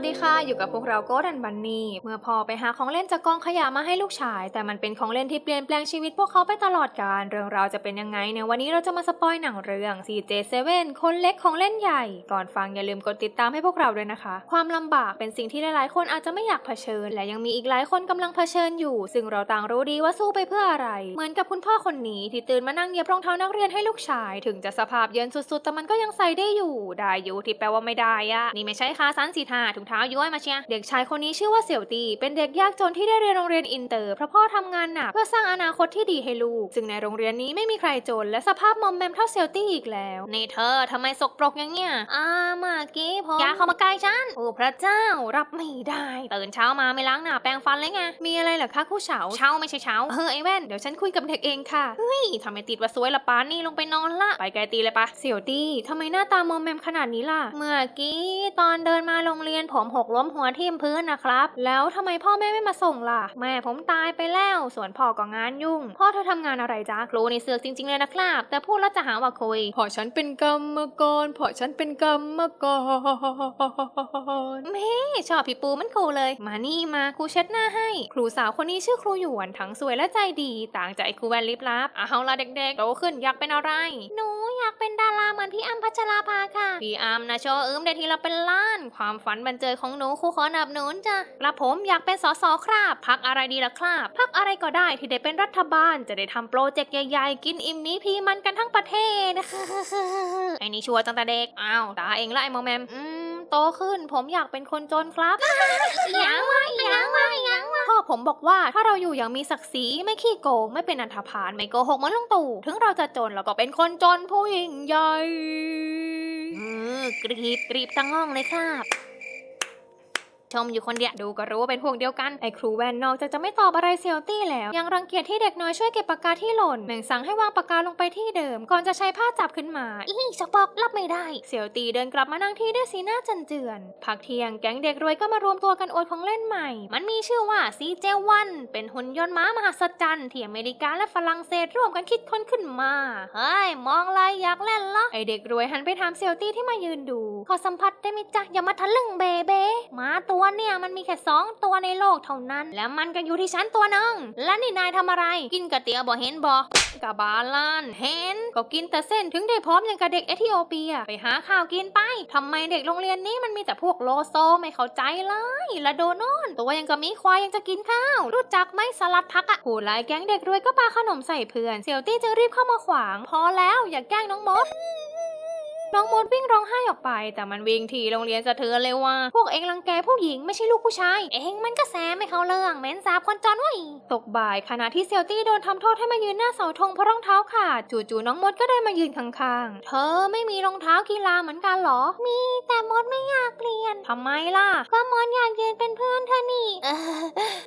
วัสดีค่ะ อยู่กับพวกเราโกดันบันนี่ เมื่อพ่อไปหาของเล่นจากกองขยะมาให้ลูกชาย แต่มันเป็นของเล่นที่เปลี่ยนแปลงชีวิตพวกเขาไปตลอดกาลเรื่องราวจะเป็นยังไงในวันนี้เราจะมาสปอยหนังเรื่อง CJ7 คนเล็กของเล่นใหญ่ ก่อนฟังอย่าลืมกดติดตามให้พวกเราด้วยนะคะ ความลำบากเป็นสิ่งที่หลายๆ คนอาจจะไม่อยากเผชิญ และยังมีอีกหลายคนกำลังเผชิญอยู่ ซึ่งเราต่างรู้ดีว่าสู้ไปเพื่ออะไร เหมือนกับคุณพ่อคนนี้ที่ตื่นมานั่งเย็บรองเท้านักเรียนให้ลูกชาย ถึงจะสภาพเยินสุดๆ แต่มันก็ยังใส่ได้อยู่ ได้อยู่ที่แปลว่าไม่ได้อะนี่ไม่ใช่คาสันสีทาถุงเท้าย้อยมาเชียเด็กชายคนนี้ชื่อว่าเสี่ยวตี เป็นเด็กยากจนที่ได้เรียนโรงเรียนอินเตอร์เพราะพ่อทำงานหนักเพื่อสร้างอนาคตที่ดีให้ลูกซึ่งในโรงเรียนนี้ไม่มีใครจน และสภาพมอมแมมเท่าเสี่ยวตีอีกแล้วนี่เธอทำไมสกปรกอย่างเงี้ยอ่าเมื่อกี้ผมอยาเข้ามาใกล้ฉันโอ้พระเจ้ารับไม่ได้ตื่นเช้ามาไม่ล้างหน้าแปรงฟันเลยไงมีอะไรเหรอคะครูเฉาเช้าไม่ใช่เช้าเฮ้ยไอ้แว่นเดี๋ยวฉันคุยกับเด็กเองค่ะเฮ้ยทำไมติดว่าสวยละปานนี่ลงไปนอนละไปไกลตีเลยปะเสี่ยวตี้ทำไมหน้าตามอมแมมขนาดนี้ล่ะเมื่อกี้ตอนเดินมาโรงเรียนผมหกล้มหัวทิ่มพื้นนะครับ แล้วทำไมพ่อแม่ไม่มาส่งล่ะ แม่ผมตายไปแล้ว ส่วนพ่อก็งานยุ่ง พ่อเธอทำงานอะไรจ๊ะครูในเสือกจริงๆเลยนะครับ แต่พูดแล้วจะหาว่าคุยพอฉันเป็นกรรมกรพอฉันเป็นกรรมกรแม่ชอบพี่ปูมันครูเลย มานี่มาครูเช็ดหน้าให้ ครูสาวคนนี้ชื่อครูหยวนทั้งสวยและใจดี ต่างจากไอ้ครูแวนลิบลับเอาละเด็กๆโตขึ้นอยากเป็นอะไรหนูอยากเป็นดาราเหมือนพี่อัมพัชราภาค่ะพี่อัมนะโชว์อึมได้ทีละเป็นล้าน ความฝันบันเจิดของหนูครูขอหนับหนุนจ้ะกระผมอยากเป็นสสครับพักอะไรดีล่ะครับพักอะไรก็ได้ที่ได้เป็นรัฐบาล จะได้ทำโปรเจกต์ใหญ่ๆ กินอิ่มนี้พีมันกันทั้งประเทศไอ้นี่ชัวร์ตั้งแต่เด็กอ้าวตาเองละไอ้โมอแมมอืมโตขึ้นผมอยากเป็นคนจนครับยังวะยังวะยังวะพ่อผมบอกว่าถ้าเราอยู่อย่างมีศักดิ์ศรีไม่ขี้โกงไม่เป็นอันธพาลไม่โกหกเหมือนลุงตู่ถึงเราจะจนเราก็เป็นคนจนผู้ยิ่งใหญ่เออกรีบกรีบตั้งห้องเลยครับ ชมอยู่คนเดียวดูก็รู้ว่าเป็นพวกเดียวกัน ไอ้ครูแวนนอกจากจะไม่ตอบอะไรเซียวตี้แล้ว ยังรังเกียจที่เด็กน้อยช่วยเก็บปากกาที่หล่นแม่งสั่งให้วางปากกาลงไปที่เดิม ก่อนจะใช้ผ้าจับขึ้นมา อีสกปรกรับไม่ได้ เซียวตีเดินกลับมานั่งที่ด้วยสีหน้าจันเจือนพักเที่ยงแก๊งเด็กรวยก็มารวมตัวกันอวดของเล่นใหม่ มันมีชื่อว่าซีเจวันเป็นหุ่นยนต์ม้ามหัศจรรย์ที่อเมริกาและฝรั่งเศสร่วมกันคิดค้นขึ้นมาเฮ้ยมองอะไรอยากเล่นละไอเด็กรวยหันไปถามเซียวตี้ที่มายืนดู ขอสัมผัสได้ไหมจ๊ะอย่ามาทะลึ่งเบเบ้มาตัววเนี่ยมันมีแค่สองตัวในโลกเท่านั้น แล้วมันก็อยู่ที่ฉันตัวหนึงและนี่นายทำอะไร กินก๋วยเตี๋ยวบ่เห็นบ่กะบาลานเห็นก็กินแต่เส้นถึงได้พร้อมอย่างกับเด็กเอธิโอเปีย ไปหาข้าวกินไปทำไมเด็กโรงเรียนนี้มันมีแต่พวกโลโซไม่เข้าใจเลยละโดนอนตัวยังกับมีควายยังจะกินข้าว รู้จักไหมสลัดพักอะผู้ไล่แก๊งเด็กรวยก็ปาขนมใส่เพื่อน เสี่ยวตี้จึงรีบเข้ามาขวาง พอแล้วอย่าแกล้งน้องมด น้องมดวิ่งร้องไห้ออกไป แต่มันวิ่งทีโรงเรียนสะเทือนเลยว่า พวกเองรังแกผู้หญิงไม่ใช่ลูกผู้ชาย เองมันก็แซมไม่เขาเรื่องเหม็นสาบคนจนเว้ยตกบ่ายขณะที่เซียวตี้โดนทำโทษให้มายืนหน้าเสาธงเพราะรองเท้าขาดจู่ๆน้องมดก็เดินมายืนข้างๆ เธอไม่มีรองเท้ากีฬาเหมือนกันเหรอ มีแต่มดไม่อยากเรียนทำไมล่ะ ก็มดอยากยืนเป็นเพื่อนเธอนี่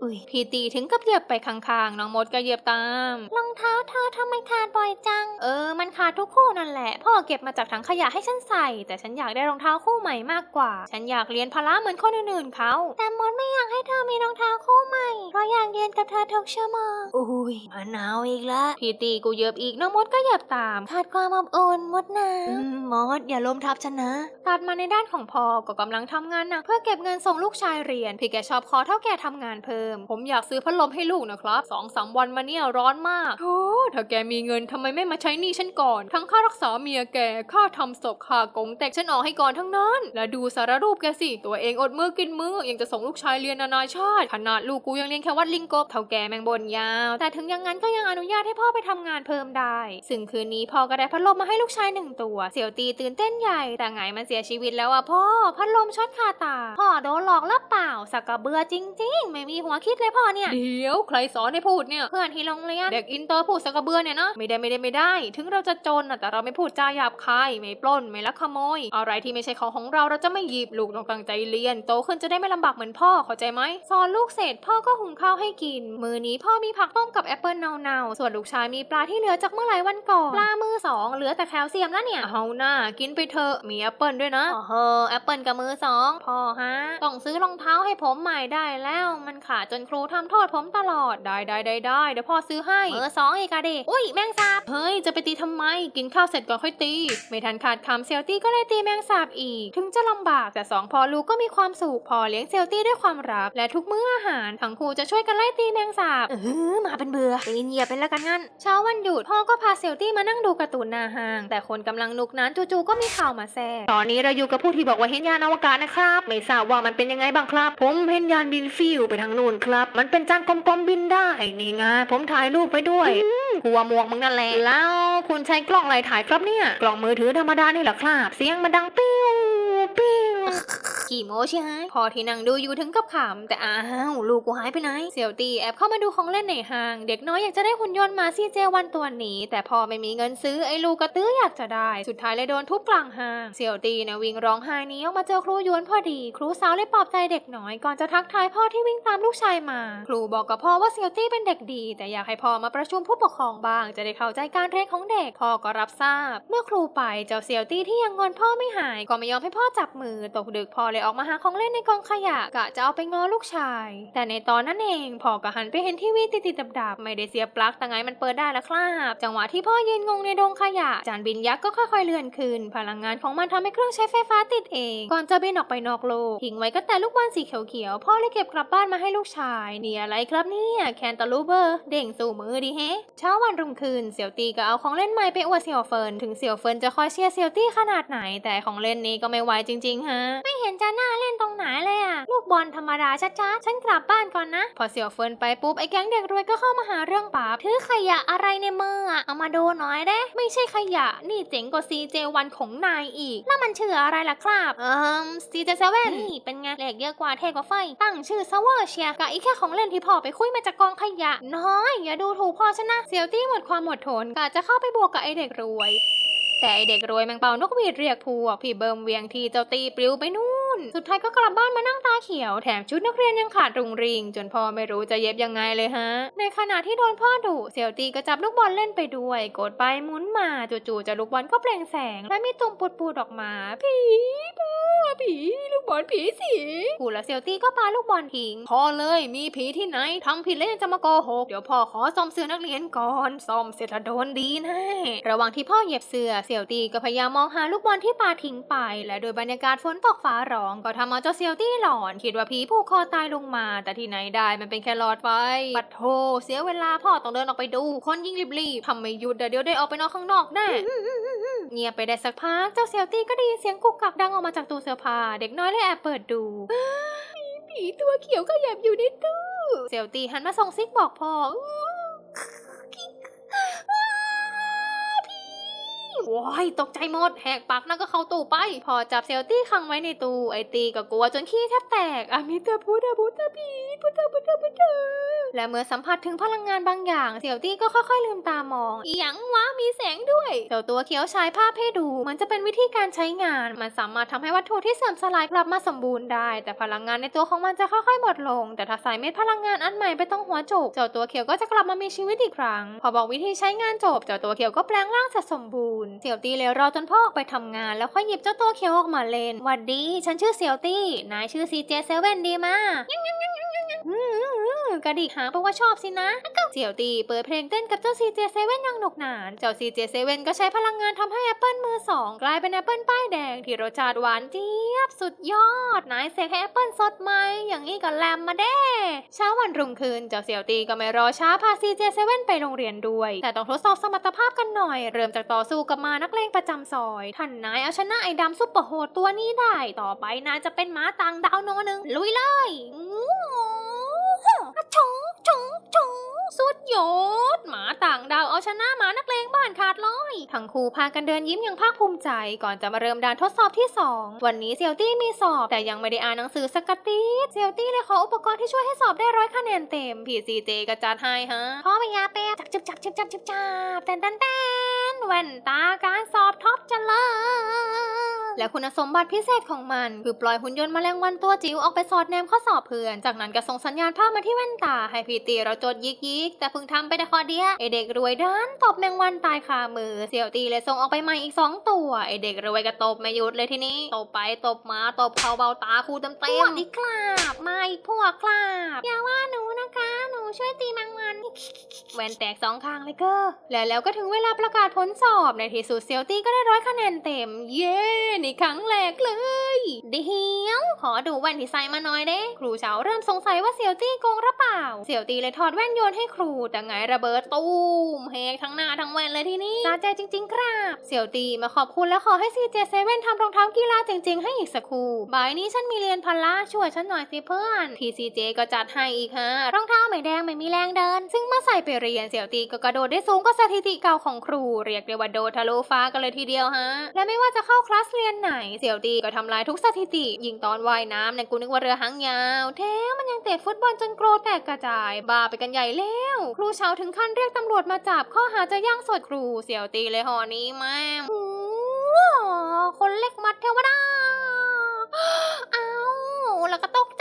อุ้ยพี่ตีถึงกับเหยียบไปข้างๆน้องมดก็เหยียบตาม รองเท้าเธอทำไมขาดบ่อยจัง เออมันขาดทุกคู่นั่นแหละ พ่อเก็บมาจากถังขยะให้ฉันใส่ แต่ฉันอยากได้รองเท้าคู่ใหม่มากกว่า ฉันอยากเรียนพละเหมือนคนอื่นๆเขาแต่มดไม่อยากให้เธอมีรองเท้าคู่ใหม่ เพราะอยากเรียนกับเธอทุกชั่วโมงอุ้ยมะนาวอีกละพี่ตีกูเหยียบอีกน้องมดก็เหยียบตามขาดความอบอุ่นมดนะอืมมดอย่าล้มทับฉันนะตัดมาในด้านของพ่อก็กำลังทำงานหนักเพื่อเก็บเงินส่งลูกชายเรียนพี่แกชอบคอเท่าแกทำงานเพิ่ม ผมอยากซื้อพัดลมให้ลูกนะครับสองสามวันมาเนี่ยร้อนมากโอ้ถ้าแกมีเงินทำไมไม่มาใช้หนี้ฉันก่อนทั้งค่ารักษาเมียแก ค่าทำศพค่ากงแต่ฉันออกให้ก่อนทั้งนั้น และดูสารรูปแกสิ ตัวเองอดมือกินมือยังจะส่งลูกชายเรียนนานาชาติ ขนาดลูกกูยังเรียนแค่วัดลิงกบเท่าแกแมงบนยาว แต่ถึงอย่างนั้นก็ยังอนุญาตให้พ่อไปทำงานเพิ่มได้ ซึ่งคืนนี้พ่อก็ได้พัดลมมาให้ลูกชายหนึ่งตัว เสี่ยวตีตื่นเต้นใหญ่ แต่ไงมันเสียชีวิตแล้วอะพ่อ พัดลมช็อตคาตา พ่อโดนหลอกลับเปล่า สักกระเบือจริง ๆ ไม่มีหัวคิดเลยพ่อเนี่ย เดี๋ยวใครสอนให้พูดเนี่ย เพื่อนที่โรงเรียน เด็กอินเตอร์พูดสักกระเบือเนี่ยนะ ไม่ได้ไม่ได้ไม่ได้ ถึงเราจะจนน่ะแต่เราไม่พูดจาหยาบคายไม่ปล้นไม่ลักขโมย อะไรที่ไม่ใช่ของของเราเราจะไม่หยิบลูกต้องตั้งใจเรียน โตขึ้นจะได้ไม่ลำบากเหมือนพ่อเข้าใจไหมสอนลูกเสร็จพ่อก็หุงข้าวให้กิน มื้อนี้พ่อมีผักต้มกับแอปเปิลเนาๆส่วนลูกชายมีปลาที่เหลือจากเมื่อหลายวันก่อนปลามือสองเหลือแต่แคลเซียมแล้วเนี่ยเอาหน้ากินไปเถอะมีแอปเปิลด้วยนะโอ้โหแอปเปิลกับมือสองพ่อฮะต้องซื้อรองเท้าให้ผมใหม่ได้แล้วมันขาดจนครูทำโทษผมตลอดได้ได้ได้ได้เดี๋ยวพ่อซื้อให้มือสองอีกอะเด็กอุ้ยแมงสาบเฮ้ยจะไปตีทำไมกินข้าวเสร็จก่อนค่อยตี ไม่ทันขาดคำเซลตี้ก็เลยตีแมงสาบอีก ถึงจะลำบากแต่สองพ่อลูกก็มีความสุขพอเลี้ยงเซลตี้ด้วยความรักและทุกมื้ออาหารทั้งคู่จะช่วยกันไล่ตีแมงสาบเออมาเป็นเบื่อตีนเหยียบเป็นละกันงั้นเช้าวันหยุดพ่อก็พาเซลตี้มานั่งดูการ์ตูนหนาห้าง แต่คนกำลังนุกนั้นจู่ๆก็มีข่าวมาแทรกตอนนี้เราอยู่กับผู้ที่บอกว่าเห็นยานอวกาศนะครับ ไม่ทราบว่ามันเป็นยังไงบ้างครับ ผมเห็นยานบินฟิวไปทางนู่นครับ มันเป็นจานกลมๆบินได้นี่ไงผมถ่ายรูปไปด้วยหัวหมวกมึงนั่นแหละแล้วคุณใช้กล้องอะไรถ่ายครับเนี่ย กล้องมือถือธรรมดานี่แหละครับ เสียงมันดังปิ้วปิ้ว ขี่โมใช่ไหมพอที่นั่งดูอยู่ถึงกับขำแต่อ้าวลูกกูหายไปไหนเสี่ยวตีแอบเข้ามาดูของเล่นในห้าง เด็กน้อยอยากจะได้หุ่นยนต์มาซีเจวันตัวนี้ แต่พอไม่มีเงินซื้อไอ้ลูกกระตื้ออยากจะได้ สุดท้ายเลยโดนทุบกลางห้างเสี่ยวตีเนี่ยวิ่งร้องไห้หนี้ออกมาเจอครูยวนพอดี ครูสาวเลยปลอบใจเด็กน้อยก่อนจะทักทายพ่อที่วิ่งตามลูกชายมา ครูบอกกับพ่อว่าเสี่ยวตี้เป็นเด็กดี แต่อยากให้พ่อมาประชุมผู้ปกครองบ้าง จะได้เข้าใจการเรียนของเด็กพ่อก็รับทราบ เมื่อครูไปเจ้าเสี่ยวตี้ที่ยังงอนพ่อไม่หายก็ไม่ยอมให้พ่อจับมือตกดึกพ่อเลยออกมาหาของเล่นในกองขยะกะจะเอาไปง้อลูกชาย แต่ในตอนนั้นเองพ่อก็หันไปเห็นทีวีติดๆดับๆไม่ได้เสียปลั๊กแต่ไงมันเปิดได้แล้วครับจังหวะที่พ่อยืนงงในดงขยะ จานบินยักษ์ก็ค่อยๆเลื่อนขึ้น พลังงานของมันทำให้เครื่องใช้ไฟฟ้าติดเอง ก่อนจะบินออกไปนอกโลกทิ้งไว้ก็แต่ลูกบอลสีเขียวๆพ่อเลยเก็บกลับบ้านมาให้ลูกชายนี่อะไรครับเนี่ยแคนตาลูเบอร์เด้งสู่มือดีแฮะเช้าวันรุ่งขึ้นเสี่ยวตีก็เอาของเล่นใหม่ไปอวดเสี่ยวเฟินถึงเสี่ยวเฟินจะคอยเชียร์เสี่ยวตี้ขนาดไหนแต่ของเล่นนี้ก็ไม่ไหวจริงๆฮะไม่เห็นจะน่าเล่นตรงไหนเลยอะลูกบอลธรรมดาชัดๆฉันกลับบ้านก่อนนะ พอเสี่ยวเฟินไปปุ๊บไอ้แก๊งเด็กรวยก็เข้ามาหาเรื่องป๊าบถือขยะอะไรในมืออะเอามาดูหน่อยได้ ไม่ใช่ขยะ นี่เจ๋งกว่า CJ1 ของนายอีก แล้วมันชื่ออะไรล่ะครับเอิม CJ7 นี่เป็นไงเลขเยอะกว่าเท่กว่าไฟ ตั้งชื่อซะเวอร์เชียร์กับอีกแค่ของเล่นที่พ่อไปคุยมาจากกองขยะ น้อย อย่าดูถูกพ่อฉันนะเซียวตี้หมดความอดทนกะจะเข้าไปบวกกับไอเด็กรวย แต่ไอเด็กรวยแมงเป่านกหวีดเรียกพวกพี่เบิมเวียงทีเจ้าตีปลิวไปนู่น สุดท้ายก็กลับบ้านมานั่งตาเขียว แถมชุดนักเรียนยังขาดรุงริง จนพ่อไม่รู้จะเย็บยังไงเลยฮะ ในขณะที่โดนพ่อดุเซียวตีก็จับลูกบอลเล่นไปด้วย กดไปหมุนมาจู่ๆจะลูกบอลก็เปล่งแสง และมีตุ่มปูดๆออกมา ผีพ่อผี ลูกบอลผีสิกูและเซียวตีก็ปาลูกบอลทิ้งพอเลยมีผีที่ไหนทำผิดแล้วยังจะมาโกหกเดี๋ยวพ่อขอซ่อมเสื้อนักเรียนก่อนซ่อมเสร็จแล้วโดนดีแน่ระหว่างที่พ่อเหยียบเสื้อเซียวตีก็พยายามมองหาลูกบอลที่ปาทิ้งไป และโดยบรรยากาศฝนตกฟ้าร้ององก็ทำเอาเจ้าเซียวตี้หลอน คิดว่าผีผูกคอตายลงมา แต่ที่ไหนได้มันเป็นแค่หลอดไฟปัดโทเสียเวลาพ่อต้องเดินออกไปดู คนยิ่งรีบๆทำไม่หยุดเดี๋ยวเดี๋ยวได้ออกไปนอกข้างนอกแน่เงียบไปได้สักพักเจ้าเซียวตี้ก็ได้ยินเสียงกุกกักดังออกมาจากตู้เสื้อผ้าเด็กน้อยเลยแอบเปิดดูมีผีตัวเขียวขยับอยู่ในตู้เซียวตี้หันมาส่งซิกบอกพ่อ ว้ายตกใจหมดแหกปากนั่นก็เข้าตู้ไป พอจับเซลตี้ขังไว้ในตู้ไอตีก็กลัวจนขี้แทบแตกอามิตาพุทธพุทธพีพุทธพุทธพุทธและเมื่อสัมผัสถึงพลังงานบางอย่างเสี่ยวตี้ก็ค่อยๆลืมตามองอีหยังวะมีแสงด้วยเจ้าตัวเขียวฉายภาพให้ดู มันจะเป็นวิธีการใช้งาน มันสามารถทำให้วัตถุที่เสื่อมสลายกลับมาสมบูรณ์ได้ แต่พลังงานในตัวของมันจะค่อยๆหมดลง แต่ถ้าใส่เม็ดพลังงานอันใหม่ไปตรงหัวจุกเจ้าตัวเขียวก็จะกลับมามีชีวิตอีกครั้ง พอบอกวิธีใช้งานจบ เจ้าตัวเขียวก็แปลงร่างเสร็จสมบูรณ์เสี่ยวตี้เลยรอจนพ่อออกไปทำงาน แล้วค่อยหยิบเจ้าตัวเขียวออกมาเล่นหวัดดี ฉันชื่อเสี่ยวตี้นายชื่อซีเจเซเว่นดีมากอืมกระดิกหางเพราะว่าชอบสินะ เสี่ยวตีเปิดเพลงเต้นกับเจ้า CJ7 อย่างหนุกหนาน เจ้า CJ7 ก็ใช้พลังงานทำให้แอปเปิลมือสองกลายเป็นแอปเปิลป้ายแดงที่รสชาติหวานเจี๊ยบสุดยอดนายเสกให้แอปเปิลสดไหมอย่างนี้ก็แลมมาเด้เช้าวันรุ่งขึ้นเจ้าเสี่ยวตีก็ไม่รอช้าพา CJ7 ไปโรงเรียนด้วย แต่ต้องทดสอบสมรรถภาพกันหน่อย เริ่มจากต่อสู้กับมานักเลงประจำซอยท่านนายเอาชนะไอ้ดำซุปเปอร์โหดตัวนี้ได้ ต่อไปนายจะเป็นหมาต่างดาวโนหนึ่งลุยเลยอู้หูอะชงชง ชนะหมานักเลงบ้านขาดลอย ทั้งคู่พากันเดินยิ้มอย่างภาคภูมิใจ ก่อนจะมาเริ่มด่านทดสอบที่ 2 วันนี้เซียวตี้มีสอบ แต่ยังไม่ได้อ่านหนังสือสกกตีเซียวตี้เลยขออุปกรณ์ที่ช่วยให้สอบได้ร้อยคะแนนเต็มพีซีเจก็จัดให้ฮะพ่อไปยาเป๊ะจับจับจับจับจับจับแตนแตนแตนแว่นตาการสอบท็อปจะเลย และคุณสมบัติพิเศษของมัน คือปล่อยหุ่นยนต์แมลงวันตัวจิ๋วออกไปสอดแนมข้อสอบเพื่อน จากนั้นก็ส่งสัญญาณภาพมาที่แว่นตา ให้พีตีเราจดยิกยิกแต่เพิ่งทำไปได้ข้อเดียวไอเด็กรวยด้านตบแมงวันตายคามือเสี่ยวตีเลยส่งออกไปใหม่อีกสองตัวไอเด็กรวยก็ตบไม่หยุดเลยทีนี้ตบไปตบมาตบเขาเบาตาครูเต็มเต็มอีกคราบมาอีกพวกคราบอย่าว่าหนูนะคะหนูช่วยตีแมงวันแวนแตกสองข้างเลยเก็และแล้วก็ถึงเวลาประกาศผลสอบในที่สุดเซียวตี้ก็ได้ร้อยคะแนนเต็ม เย้นี่ครั้งแรกเลย เดี๋ยว ขอดูแว่นที่ใส่มาหน่อยเด้ ครูเฉาเริ่มสงสัยว่าเซียวตี้โกงหรือเปล่าเซียวตี้เลยถอดแว่นโยนให้ครู แต่ไงระเบิดตูมเฮกทั้งหน้าทั้งแว่นเลยที่นี่สาใจจริง ๆ ครับเซียวตี้มาขอบคุณและขอให้ซีเจเซเว่นทำรองเท้ากีฬาจริง ๆ ให้อีกสักครู่บ่ายนี้ฉันมีเรียนพละช่วยฉันหน่อยสิเพื่อนทีซีเจก็จัดให้อีกฮะรองเท้าไม่แดงไม่มีแรงเดิน ซึ่งเมื่อใส่ไปเรียนเสี่ยวตีก็กระโดดได้สูงกว่าสถิติเก่าของครู เรียกได้ว่าโดดทะลุฟ้ากันเลยทีเดียวฮะ และไม่ว่าจะเข้าคลาสเรียนไหน เสี่ยวตีก็ทำลายทุกสถิติ ยิงตอนว่ายน้ำเนี่ยกูนึกว่าเรือหางยาว แท้มันยังเตะฟุตบอลจนโกรธแตกกระจาย บ้าไปกันใหญ่แล้ว ครูเชาถึงขั้นเรียกตำรวจมาจับข้อหาจะย่างสดครู เสี่ยวตีเลยหอนี้แม่หูคนเล็กมัดเทวดา เอาแล้วก็ตกใจ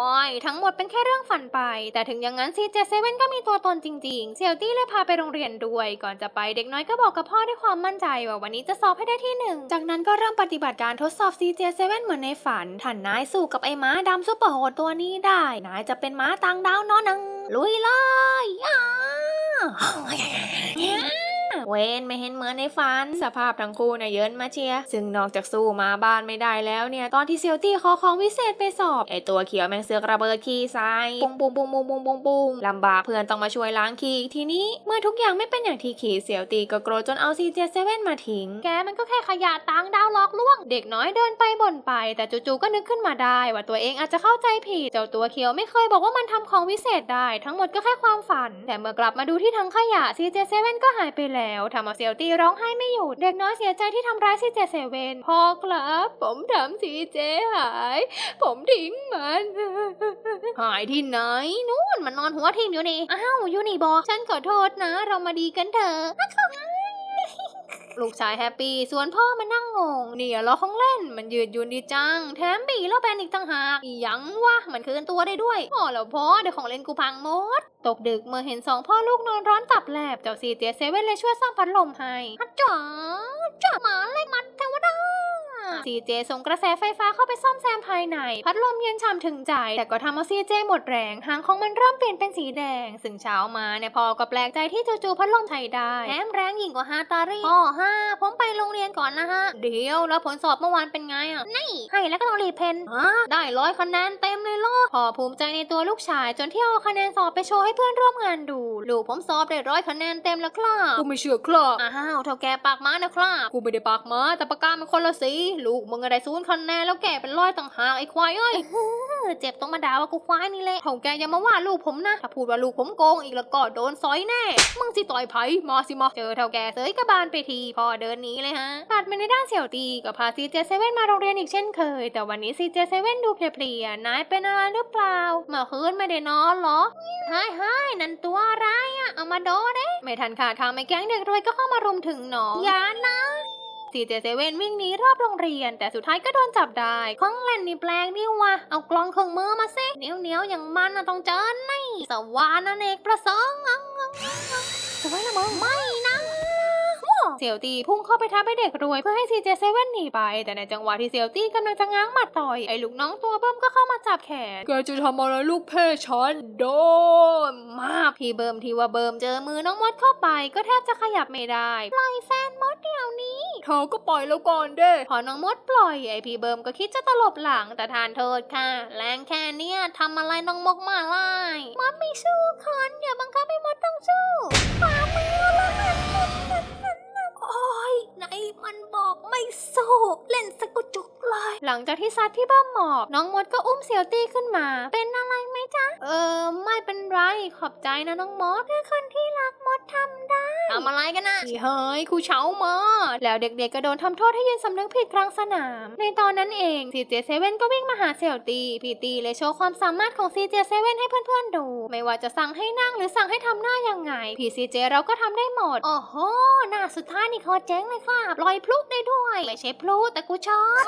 ตื่นตื่นว้ายทั้งหมดเป็นแค่เรื่องฝันไป แต่ถึงอย่างนั้นซีเจเซเว่นก็มีตัวตนจริงๆ เซียวตี้เลยพาไปโรงเรียนด้วย ก่อนจะไปเด็กน้อยก็บอกกับพ่อด้วยความมั่นใจว่าวันนี้จะสอบให้ได้ที่หนึ่ง จากนั้นก็เริ่มปฏิบัติการทดสอบซีเจเซเว่นเหมือนในฝันถันนายสู้กับไอ้ม้าดำซุปเปอร์โหดตัวนี้ได้ นายจะเป็นม้าต่างดาวนอนหนังลุยเลยอ้า เวนไม่เห็นเหมือนในฝัน สภาพทั้งคู่น่ะเยินมาเชีย ซึ่งนอกจากสู้มาบ้านไม่ได้แล้วเนี่ย ตอนที่เซียวตี้ขอของวิเศษไปสอบ ไอตัวเขียวแมงเสือกระเบิดขี้ใสปุ้งปุ้งปุ้งปุ้งปุ้งปุ้งปุ้งลำบากเพื่อนต้องมาช่วยล้างขี้ทีนี้เมื่อทุกอย่างไม่เป็นอย่างที่ขีดเซียวตี้ก็โกรธจนเอาซีเจเซเว่นมาทิ้ง แกมันก็แค่ขยะต่างดาวหลอกล่วง เด็กน้อยเดินไปบ่นไป แต่จู่ๆก็นึกขึ้นมาได้ว่าตัวเองอาจจะเข้าใจผิดเจ้าตัวเขียวไม่เคยบอกว่ามันทำของวิเศษได้ ทั้งหมดก็แค่ความฝัน แต่เมื่อกลับมาดูที่ถังขยะ CJ7 ก็หายไปแล้วทำเอาเซียวตี้ร้องไห้ไม่หยุด เด็กน้อยเสียใจที่ทำร้ายซีเจแซเว่นพ่อครับ ผมทำซีเจหาย ผมทิ้งมัน หายที่ไหน นู่นมันนอนหัวทิ่มอยู่นี่ อ้าวอยู่นี่บอก ฉันขอโทษนะ เรามาดีกันเถอะลูกชายแฮปปี้ ส่วนพ่อมันั่ง งงเนี่ยล้อของเล่นมันยืดยุ่นดีจัง แถมบีแล้วแบนอีกต่างหากอีหยังวะมันคืนตัวได้ด้วยอ๋อแล้วพ่อเดี๋ยวของเล่นกูพังหมด ตกดึกเมื่อเห็นสองพ่อลูกนอนร้อนตับแลบเจ้าซีเจเซเว่นเลยช่วยซ่อมพัดลมให้ฮัจจ๋าจ๋าหมาเล็กมัดเทว ดาซีเจส่งกระแสไฟฟ้าเข้าไปซ่อมแซมภายใน พัดลมเย็นฉ่ำถึงใจ แต่ก็ทำเอาซีเจหมดแรงหางของมันเริ่มเปลี่ยนเป็นสีแดง ซึ่งเช้ามาเนี่ยพ่อก็แปลกใจที่จู่ๆพัดลมใช้ได้แถมแรงยิ่งกว่าฮาตารี่พ่อห้าผมไปโรงเรียนก่อนนะฮะ เดี๋ยวแล้วผลสอบเมื่อวานเป็นไงอะนี่ให้แล้วก็ต้องรีบเพนฮะได้ร้อยคะแนนเต็มเลยล่ะพ่อภูมิใจในตัวลูกชาย จนที่เอาคะแนนสอบไปโชว์ให้เพื่อนร่วมงานดูลูกผมสอบได้ร้อยคะแนนเต็มแล้วครับกูไม่เชื่อครับอ้าวเท่าแกปากม้านะครับกูไม่ได้ปากมาแต่ปากกามันคนละสีลูกมึงอะไรศูนย์คะแนนแล้วแกเป็นร้อยต่างหากไอ้ควายเอ้ยเจ็บต้องมาด่าว่ากูควายนี่แหละเท่าแกอย่ามาว่าลูกผมนะถ้าพูดว่าลูกผมโกงอีกแล้วก็โดนซอยแน่มึงสิต่อยไผ่มาสิมาเจอเท่าแกเสยกระบาลไปทีพอเดินหนี้เลยฮะตัดมาในด้านเสี่ยวตีกับพาซีเจเซเว่นมาโรงเรียนอีกเช่นเคย แต่วันนี้ซีเจเซเว่นดูเพลียๆนายเป็นอะไรหรือเปล่าเมื่อคืนไม่ได้นอนเหรอหายหายนั่นตัวอะไรอะเอามาโดเด้ไม่ทันขาดคำไม่แก๊งเด็กรวยก็เข้ามารุมถึงหนองอย่านะ ซีเจเซเว่นวิ่งหนีรอบโรงเรียน แต่สุดท้ายก็โดนจับได้ของเล่นนี่แปลงนี่วะเอากล้องเครื่องมือมาสิเหนียวเหนียวๆอย่างมันนะต้องเจอนี่สวานะเนกประสงค์อังอังอังอังสวยละมึงไม่นะเซียวตีพุ่งเข้าไปทับไอเด็กรวยเพื่อให้ซีเจเซเว่นหนีไป แต่ในจังหวะที่เซียวตีกำลังจะง้างหมัดต่อย ไอ้ลูกน้องตัวเบิ้มก็เข้ามาจับแขนแกจะทำอะไรลูกเพ่ฉันโดนมากพี่เบิมที่ว่าเบิมเจอมือน้องมดเข้าไป ก็แทบจะขยับไม่ได้ปล่อยแฟนมดเดี๋ยวนี้ เธอก็ปล่อยแล้วก่อนเด้พอน้องมดปล่อยไอพี่เบิร์มก็คิดจะตลบหลังแต่ทานโทษค่ะ แรงแค่เนี้ยทำอะไรน้องมกมาไล่มดไม่สู้คนอย่าบังคับให้มดต้องสู้ฝ่ามือละโอ้ย ไหนมันบอกไม่สู้เล่นสกุจุกเลย หลังจากที่ซัดพี่เบิ้มหมอบ น้องมดก็อุ้มเซียวตี้ขึ้นมา เป็นอะไรไหมจ๊ะ เออไม่เป็นไร ขอบใจนะน้องมดคือคนที่รักมดทำได้ทำอะไรกันนะอีเฮ้ยครูเช้ามา แล้วเด็กๆก็โดนทำโทษให้ยืนสำนึกผิดกลางสนาม ในตอนนั้นเองซีเจเซเว่นก็วิ่งมาหาเสี่ยวตีพี่ตีเลยโชว์ความสามารถของซีเจเซเว่นให้เพื่อนๆดู ไม่ว่าจะสั่งให้นั่งหรือสั่งให้ทำหน้ายังไงพี่ซีเจเราก็ทำได้หมด โอ้โหหน้าสุดท้ายนี่โคตรเจ๋งเลยคค่ะปล่อยพลุได้ด้วยไม่ใช่พลุแต่กูชอบ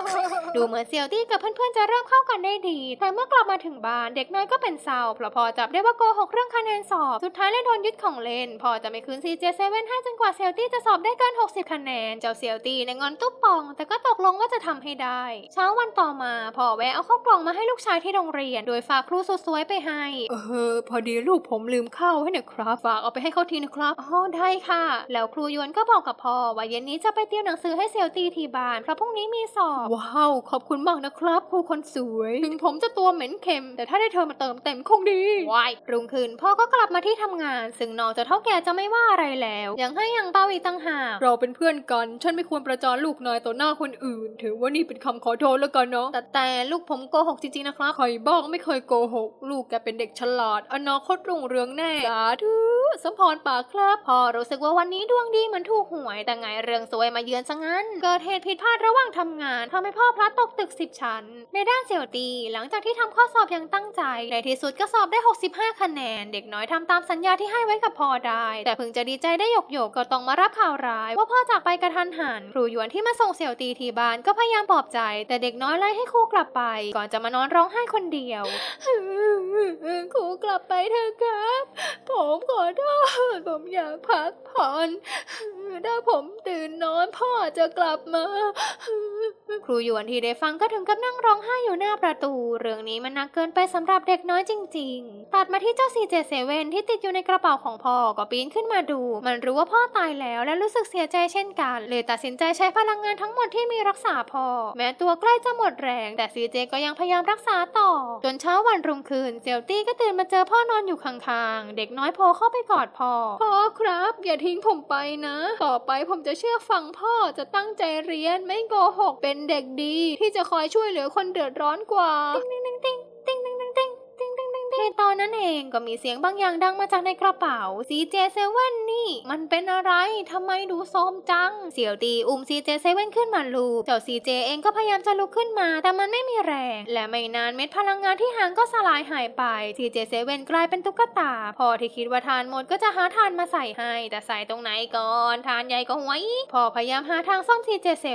ดูเหมือนเซียวตี้กับเพื่อนๆจะเริ่มเข้ากันได้ดีแต่เมื่อกลับมาถึงบ้านเด็กน้อยก็เป็นเศร้าเพราะพอจับได้ว่าโกหกเรื่องคะแนนสอบ สุดท้ายเลยโดนยึดของเล่น พอจะไม่คืน CJ7 ให้จนกว่าเซียวตี้จะสอบได้เกิน 60 คะแนน เจ้าเซียวตี้ในงอนตุ๊บปอง แต่ก็ตกลงว่าจะทำให้ได้ เช้าวันต่อมาพ่อแวะเอาข้าวกล่องมาให้ลูกชายที่โรงเรียน โดยฝากครูสุดสวยไปให้ เออ พอดีลูกผมลืมข้าวไว้นะครับ ฝากเอาไปให้เขาทีนะครับ อ๋อ ได้ค่ะ แล้วครูยวนก็บอกกับพ่อว่าเย็นนี้จะไปเตรียมหนังสือให้เซียวตี้ที่บ้าน เพราะพรุ่งนี้มีสอบ ว้าว ขอบคุณมากนะครับครูคนสวย ถึงผมจะตัวเหม็นเค็ม แต่ถ้าได้เธอมาเติมเต็มคงดีวายรุ่งขึ้นพ่อก็กลับมาที่ทำงาน ซึ่งนอกจากเท่าแก่จะไม่ว่าอะไรแล้ว ยังให้ยังเป้าอีกตั้งหากเราเป็นเพื่อนกัน ฉันไม่ควรประจานลูกนายต่อหน้าคนอื่น ถือว่านี่เป็นคำขอโทษแล้วกันเนาะแต่แต่ลูกผมโกหกจริงๆนะครับใครบ้างไม่เคยโกหก ลูกแกเป็นเด็กฉลาดอนาคตรุ่งเรืองแน่สาธุ สมพรปากครับพ่อรู้สึกว่าวันนี้ดวงดีเหมือนถูกหวย แต่ไงเรื่องสวยมาเยือนซะงั้น เกิดเหตุผิดพลาดระหว่างทำงานทำให้พ่อพลัดตกตึกสิบชั้น ในด้านเสี่ยวตี หลังจากที่ทำข้อสอบอย่างตั้งใจ ในที่สุดก็สอบได้ 65 คะแนน เด็กน้อยทำตามสัญญาที่ให้ไว้กับพ่อได้ แต่เพิ่งจะดีใจได้หยกหยกก็ต้องมารับข่าวร้าย ว่าพ่อจากไปกระทันหัน ครูหยวนที่มาส่งเสี่ยวตีที่บ้านก็พยายามปลอบใจ แต่เด็กน้อยไล่ให้ครูกลับไป ก่อนจะมานอนร้องไห้คนเดียวครูกลับไปเถอะครับ ผมขอโทษผมอยากพักผ่อน ถ้าผมตื่นนอนพ่อจะกลับมา ครูหยวนที่ได้ฟังก็ถึงกับนั่งร้องไห้อยู่หน้าประตู เรื่องนี้มันนักเกินไปสำหรับเด็กน้อยจริง ๆ ตัดมาที่เจ้า CJ7 ที่ติดอยู่ในกระเป๋าของพ่อก็ปีนขึ้นมาดู มันรู้ว่าพ่อตายแล้วและรู้สึกเสียใจเช่นกัน เลยตัดสินใจใช้พลังงานทั้งหมดที่มีรักษาพ่อ แม้ตัวใกล้จะหมดแรง แต่ CJ ก็ยังพยายามรักษาต่อ จนเช้าวันรุ่งขึ้นเซลตี้ก็ตื่นมาเจอพ่อนอนอยู่ข้างๆ เด็กน้อยโผล่เข้าไปกอดพ่อ พ่อครับ อย่าทิ้งผมไปนะ ต่อไปผมจะเชื่อฟังพ่อจะตั้งใจเรียนไม่โกหกเป็นเด็กดี ที่จะคอยช่วยเหลือคนเดือดร้อนกว่า ในตอนนั้นเองก็มีเสียงบางอย่างดังมาจากในกระเป๋า CJ7 นี่ มันเป็นอะไรทำไมดูโทมจัง เสี่ยวตีอุ้ม CJ7 ขึ้นมาลูบเจ้า CJ เองก็พยายามจะลุกขึ้นมา แต่มันไม่มีแรง และไม่นานเม็ดพลังงานที่หางก็สลายหายไป CJ7 กลายเป็นตุ๊กตา พอที่คิดว่าทานหมดก็จะหาทานมาใส่ให้ แต่ใส่ตรงไหนก่อนทานใหญ่ก็หวยพอพยายามหาทางซ่อม CJ7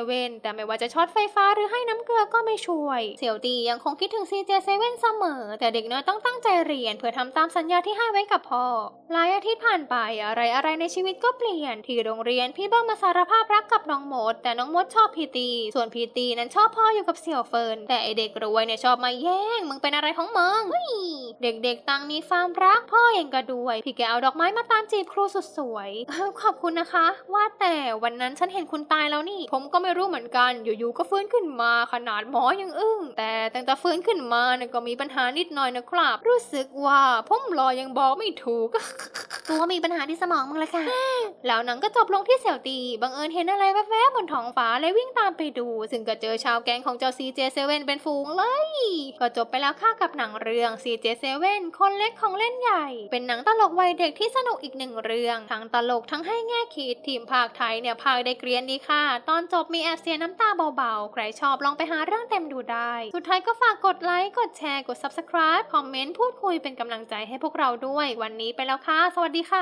แต่ไม่ว่าจะช็อตไฟฟ้าหรือให้น้ำเกลือก็ไม่ช่วย เสี่ยวตียังคงคิดถึง CJ7 เสมอ แต่เด็กน้อยต้องตั้งใจเรียนเพื่อทำตามสัญญาที่ให้ไว้กับพ่อหลายอาทิตย์ผ่านไปอะไรอะไรในชีวิตก็เปลี่ยน ที่โรงเรียนพี่เบิ้มมาสารภาพรักกับน้องมด แต่น้องมดชอบพีตี ส่วนพีตีนั้นชอบพ่ออยู่กับเสี่ยวเฟิน แต่ไอเด็กรวยเนี่ยชอบมาแย่ง มึงเป็นอะไรของมึงเด็กๆต่างมีความรักพ่อเองก็ด้วย พี่แกเอาดอกไม้มาตามจีบครูสุดสวย ขอบคุณนะคะ ว่าแต่วันนั้นฉันเห็นคุณตายแล้วนี่ ผมก็ไม่รู้เหมือนกัน อยู่ๆก็ฟื้นขึ้นมาขนาดหมอยังอึ้ง แต่ตั้งแต่ฟื้นขึ้นมาเนี่ยก็มีปัญหานิดหน่อยนะครับ รู้สึกว่าผมรอยังบอกไม่ถูก ตัวมีปัญหาที่สมองมึงเลยค่ะ แล้วหนังก็จบลงที่เสี่ยวตี บังเอิญเห็นอะไรแวบๆบนท้องฟ้าเลยวิ่งตามไปดู ซึ่งก็เจอชาวแก๊งของเจ้า CJ7 เป็นฝูงเลย ก็จบไปแล้วค่ะกับหนังเรื่อง CJ7 คนเล็กของเล่นใหญ่ เป็นหนังตลกวัยเด็กที่สนุกอีกหนึ่งเรื่อง ทั้งตลกทั้งให้แง่คิดทีมภาคไทยเนี่ยภาคได้เกรียนดีค่ะ ตอนจบมีแอบเสียน้ำตาเบาๆ ใครชอบลองไปหาเรื่องเต็มดูได้ สุดท้ายก็ฝากกดไลค์กดแชร์กด subscribe คอมเมนต์พูดคุยเป็นกำลังใจให้พวกเราด้วย วันนี้ไปแล้วค่ะ สวัสดีค่ะ